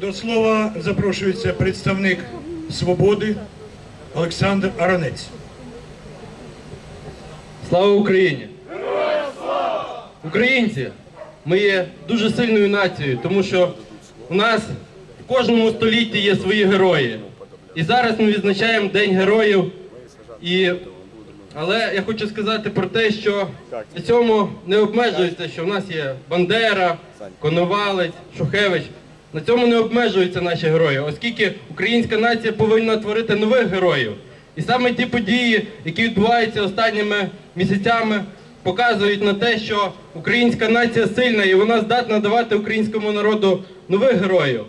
До слова запрошується представник свободи Олександр Аронець. Слава Україні! Українці! Ми є дуже сильною нацією, тому що у нас в кожному столітті є свої герої. І зараз ми відзначаємо День героїв. І... Але я хочу сказати про те, що на цьому не обмежується, що в нас є Бандера, Коновалець, Шухевич. На цьому не обмежуються наші герої, оскільки українська нація повинна творити нових героїв. І саме ті події, які відбуваються останніми місяцями, показують на те, що українська нація сильна і вона здатна давати українському народу нових героїв.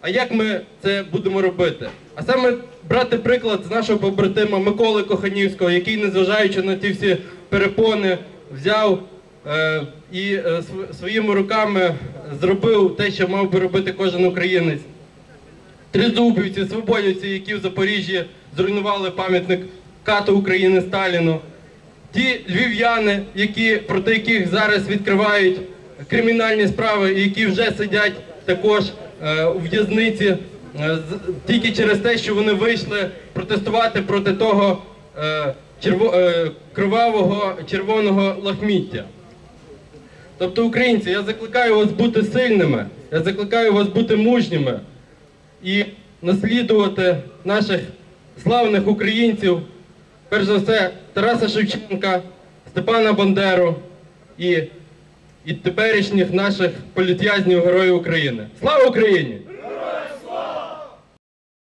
А як ми це будемо робити? А саме брати приклад з нашого побратима Миколи Коханівського, який, незважаючи на ті всі перепони, взяв і е, своїми руками зробив те, що мав би робити кожен українець. Тризубівці, свободівці, які в Запоріжжі зруйнували пам'ятник кату України Сталіну. Ті львів'яни, які, проти яких зараз відкривають кримінальні справи, які вже сидять також е, у в'язниці е, тільки через те, що вони вийшли протестувати проти того е, черво, е, кривавого червоного лахміття. Тобто, українці, я закликаю вас бути сильними, я закликаю вас бути мужніми і наслідувати наших славних українців, перш за все, Тараса Шевченка, Степана Бандеру і, і теперішніх наших політв'язнів Героїв України. Слава Україні!